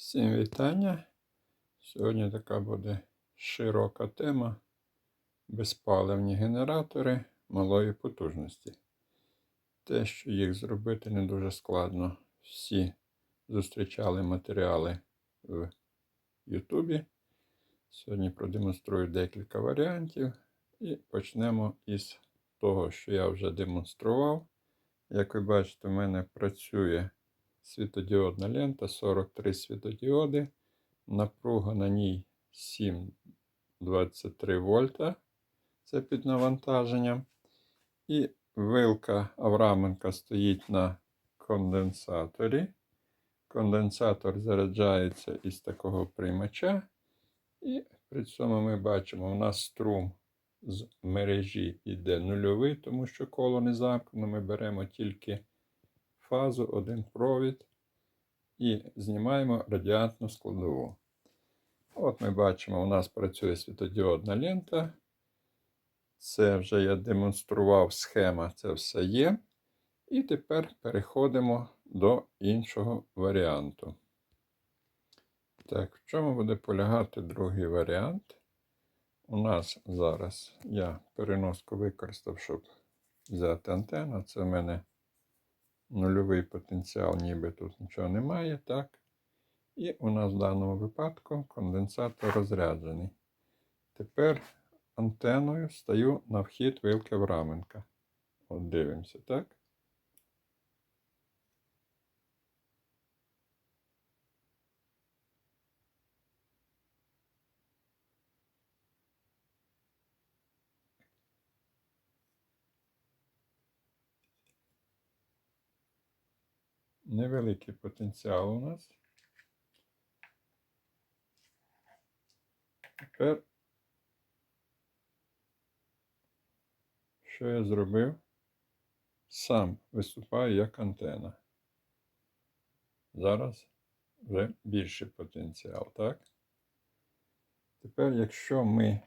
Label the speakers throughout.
Speaker 1: Всім вітання. Сьогодні така буде широка тема безпаливні генератори малої потужності. Те, що їх зробити не дуже складно. Всі зустрічали матеріали в Ютубі. Сьогодні продемонструю декілька варіантів і почнемо із того, що я вже демонстрував. Як ви бачите, в мене працює світодіодна лента, 43 світодіоди. Напруга на ній 7,23 вольта. Це під навантаженням. І вилка Авраменка стоїть на конденсаторі. Конденсатор заряджається із такого приймача. І при цьому ми бачимо, у нас струм з мережі йде нульовий, тому що коло не замкнено. Ми беремо тільки фазу, один провід і знімаємо радіантну складову. От ми бачимо, у нас працює світодіодна лента. Це вже я демонстрував схема, це все є. І тепер переходимо до іншого варіанту. Так, в чому буде полягати другий варіант? У нас зараз я переноску використав, щоб взяти антенну. Це в мене нульовий потенціал, ніби тут нічого немає, так? І у нас в даному випадку конденсатор розряджений. Тепер антеною стаю на вхід вилки Авраменка. От дивимося, так? Невеликий потенціал у нас. Тепер, що я зробив? Сам виступаю як антена. Зараз вже більший потенціал, так? Тепер, якщо ми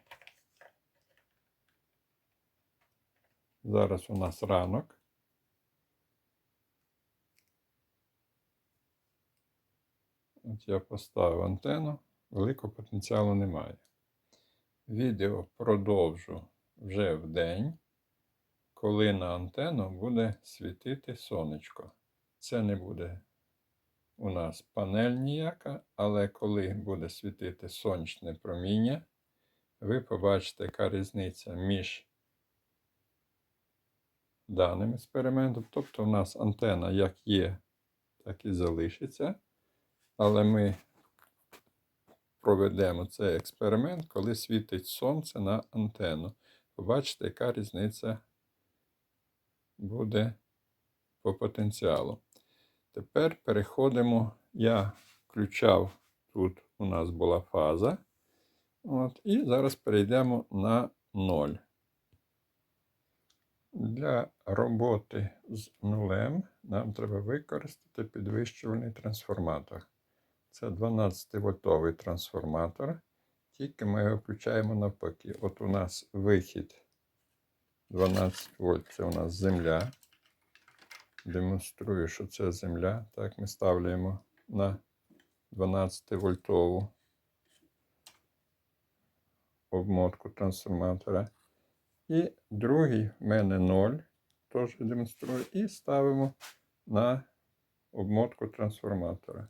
Speaker 1: зараз у нас ранок, От я поставив антенну, великого потенціалу немає. Відео продовжу вже в день, коли на антенну буде світити сонечко. Це не буде у нас панель ніяка, але коли буде світити сонячне проміння, ви побачите, яка різниця між даним експериментом. Тобто, у нас антенна як є, так і залишиться. Але ми проведемо цей експеримент, коли світить сонце на антенну. Побачите, яка різниця буде по потенціалу. Тепер переходимо. Я включав, тут у нас була фаза. От, І зараз перейдемо на 0. Для роботи з нулем нам треба використати підвищувальний трансформатор. Це 12-вольтовий трансформатор. Тільки ми його включаємо навпаки. От у нас вихід 12 вольт, це у нас земля. Демонструю, що це земля. Так, ми ставляємо на 12-вольтову обмотку трансформатора. І другий в мене 0, теж демонструю. І ставимо на обмотку трансформатора.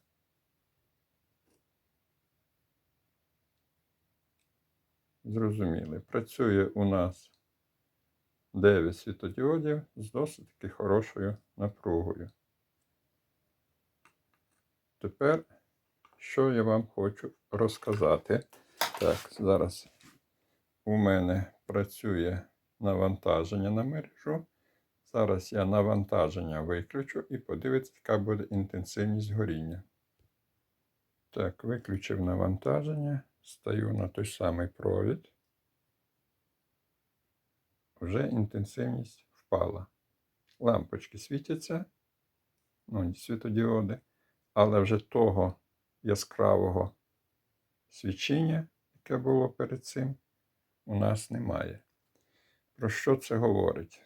Speaker 1: Зрозуміли. Працює у нас 9 світодіодів з досить таки хорошою напругою. Тепер, що я вам хочу розказати. Так, зараз у мене працює навантаження на мережу. Зараз я навантаження виключу і подивіться, яка буде інтенсивність горіння. Так, виключив навантаження. Стаю на той самий провід. Вже інтенсивність впала. Лампочки світяться, ну, світодіоди, але вже того яскравого свічення, яке було перед цим, у нас немає. Про що це говорить?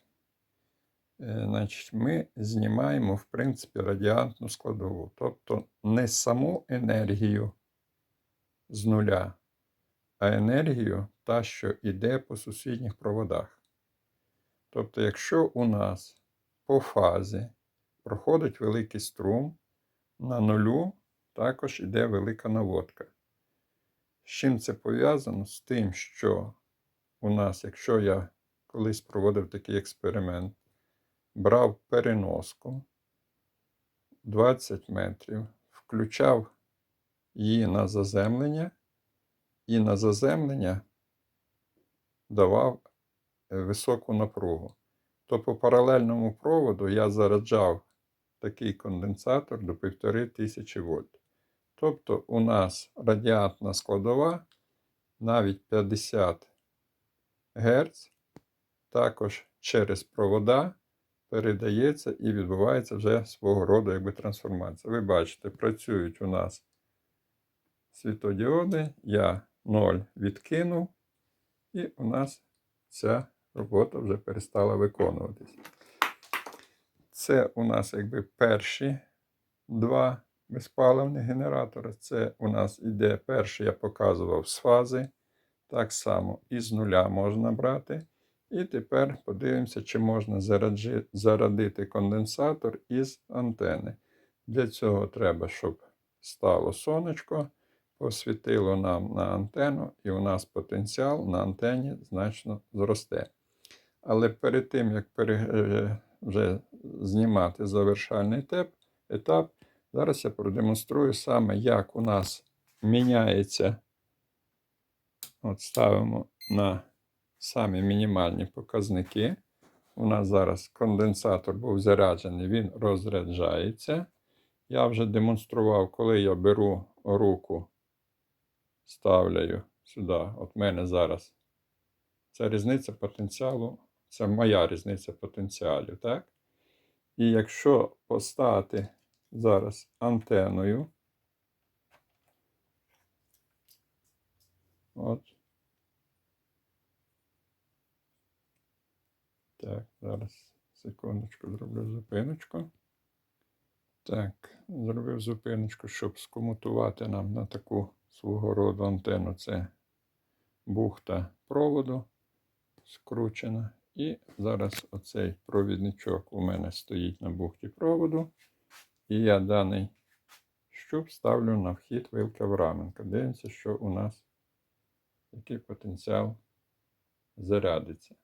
Speaker 1: Е, Значить, ми знімаємо, в принципі, радіантну складову. Тобто не саму енергію з нуля, а енергію та, що йде по сусідніх проводах. Тобто, якщо у нас по фазі проходить великий струм, на нулю також йде велика наводка. З чим це пов'язано? З тим, що у нас, якщо я колись проводив такий експеримент, брав переноску 20 метрів, включав її на заземлення, і на заземлення давав е, високу напругу. То по паралельному проводу я заряджав такий конденсатор до 1500 вольт. Тобто у нас радіатна складова навіть 50 Гц також через провода передається і відбувається вже свого роду якби трансформація. Ви бачите, працюють у нас світодіоди, я 0 відкинув, і у нас ця робота вже перестала виконуватись. Це у нас якби перші два безпаливні генератори. Це у нас іде перший, я показував з фази. Так само і з нуля можна брати. І тепер подивимося, чи можна зарядити конденсатор із антени. Для цього треба, щоб стало сонечко, посвітило нам на антенну, і у нас потенціал на антені значно зросте. Але перед тим, як е, вже знімати завершальний етап, зараз я продемонструю саме, як у нас міняється. От ставимо на самі мінімальні показники. У нас зараз конденсатор був заряджений, він розряджається. Я вже демонстрував, коли я беру руку, ставляю сюди. От мене зараз це різниця потенціалу, це моя різниця потенціалів, так? І якщо поставити зараз антеною, от. Так, зараз секундочку зроблю зупиночку. Так, зробив зупиночку, щоб скомутувати нам на таку свого роду антенну. Це бухта проводу скручена. І зараз оцей провідничок у мене стоїть на бухті проводу. І я даний щуп ставлю на вхід вилки Авраменка. Дивимося, що у нас який потенціал зарядиться.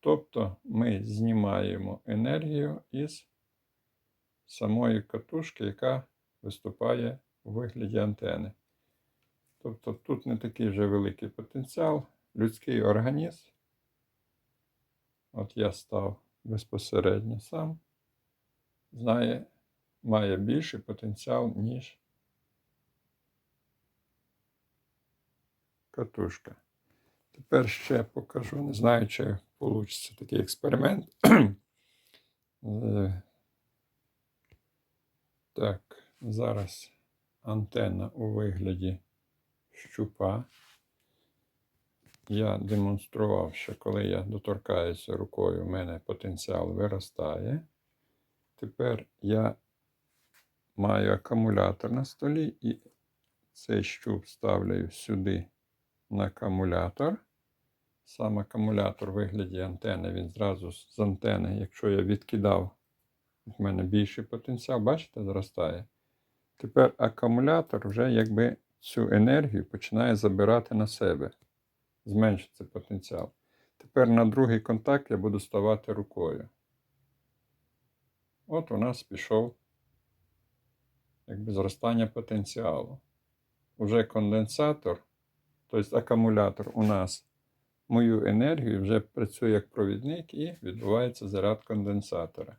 Speaker 1: Тобто ми знімаємо енергію із самої катушки, яка виступає у вигляді антени. Тобто тут не такий вже великий потенціал. Людський організм. От я став безпосередньо сам, знає, має більший потенціал, ніж катушка. Тепер ще покажу, не знаю, чи вийде такий експеримент. Е, Так, зараз антенна у вигляді щупа. Я демонстрував, що коли я доторкаюся рукою, в мене потенціал виростає. Тепер я маю акумулятор на столі і цей щуп ставлю сюди на акумулятор. Сам акумулятор в вигляді антени, він зразу з антени, якщо я відкидав, в мене більший потенціал, бачите, зростає. Тепер акумулятор вже якби цю енергію починає забирати на себе. Зменшиться потенціал. Тепер на другий контакт я буду ставати рукою. От у нас пішов якби зростання потенціалу. Уже конденсатор, тобто акумулятор у нас мою енергію вже працює як провідник і відбувається заряд конденсатора.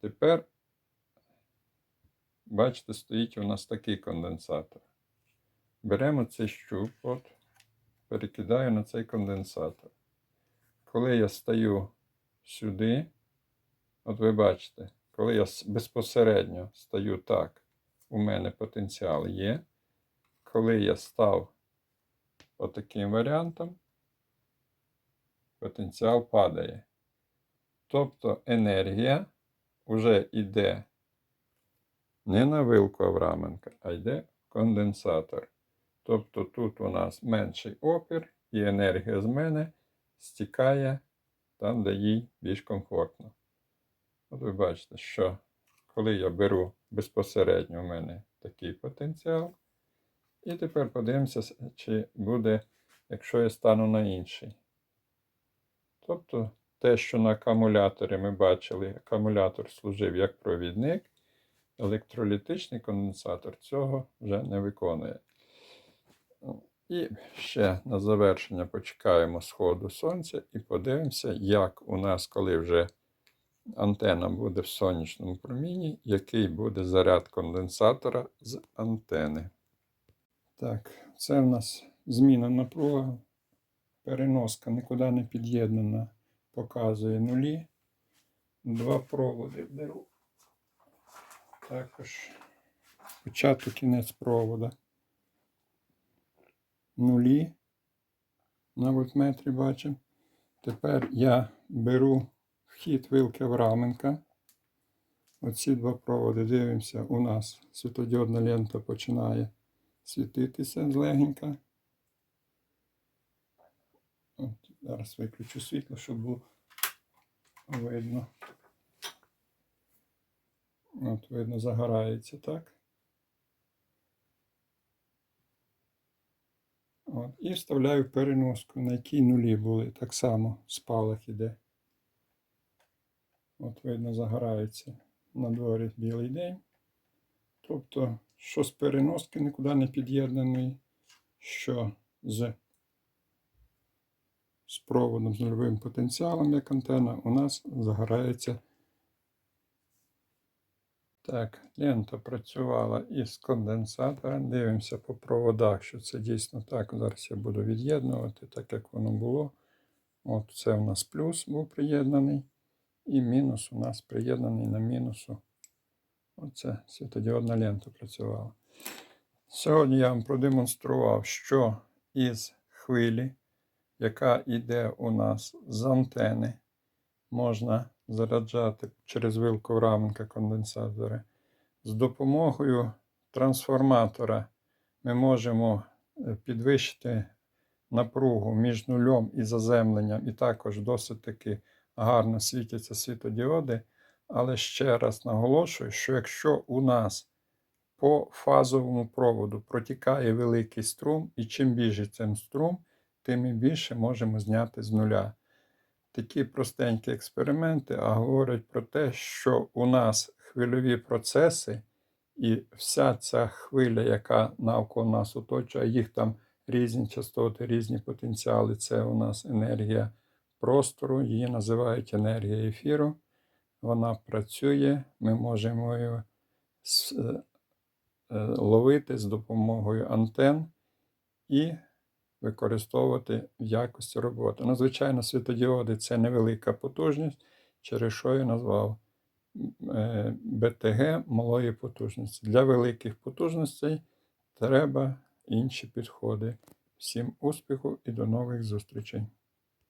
Speaker 1: Тепер, бачите, стоїть у нас такий конденсатор. Беремо цей щуп, от, перекидаю на цей конденсатор. Коли я стаю сюди, от ви бачите, коли я безпосередньо стаю так, у мене потенціал є. Коли я став отаким варіантом, потенціал падає. Тобто енергія вже йде не на вилку Авраменка, а йде конденсатор. Тобто тут у нас менший опір, і енергія з мене стікає там, де їй більш комфортно. От ви бачите, що коли я беру безпосередньо у мене такий потенціал, і тепер подивимося, чи буде, якщо я стану на інший. Тобто те, що на акумуляторі ми бачили, акумулятор служив як провідник, електролітичний конденсатор цього вже не виконує. І ще на завершення почекаємо сходу сонця і подивимося, як у нас, коли вже антена буде в сонячному проміні, який буде заряд конденсатора з антени. Так, це в нас зміна напруга. Переноска нікуди не під'єднана, показує нулі. Два проводи беру. Також початок кінець провода. Нулі на вольтметрі бачимо. Тепер я беру вхід вилки Авраменка. Оці два проводи дивимося, у нас світодіодна лента починає світитися злегенька. От, зараз виключу світло, щоб було видно. От, видно, загорається, так? От, і вставляю переноску, на якій нулі були. Так само спалах іде. От, видно, загорається на дворі білий день. Тобто, що з переноски нікуди не під'єднаний, що з, з проводом з нульовим потенціалом, як антена, у нас загорається. Так, лента працювала із конденсатором. Дивимося по проводах, що це дійсно так. Зараз я буду від'єднувати, так як воно було. От це у нас плюс був приєднаний. І мінус у нас приєднаний на мінусу. Оце світодіодна лента працювала. Сьогодні я вам продемонстрував, що із хвилі, яка йде у нас з антени, можна заряджати через вилку раменка конденсатори. З допомогою трансформатора ми можемо е, підвищити напругу між нульом і заземленням, і також досить таки гарно світяться світодіоди. Але ще раз наголошую, що якщо у нас по фазовому проводу протікає великий струм, і чим більше цим струм, тим і більше можемо зняти з нуля. Такі простенькі експерименти а говорять про те, що у нас хвильові процеси, і вся ця хвиля, яка навколо нас оточує, їх там різні частоти, різні потенціали, це у нас енергія простору, її називають енергія ефіру. Вона працює, ми можемо її е, ловити з допомогою антен і використовувати в якості роботи. Ну, звичайно, світодіоди це невелика потужність, через що я назвав е, БТГ малої потужності. Для великих потужностей треба інші підходи. Всім успіху і до нових зустрічей!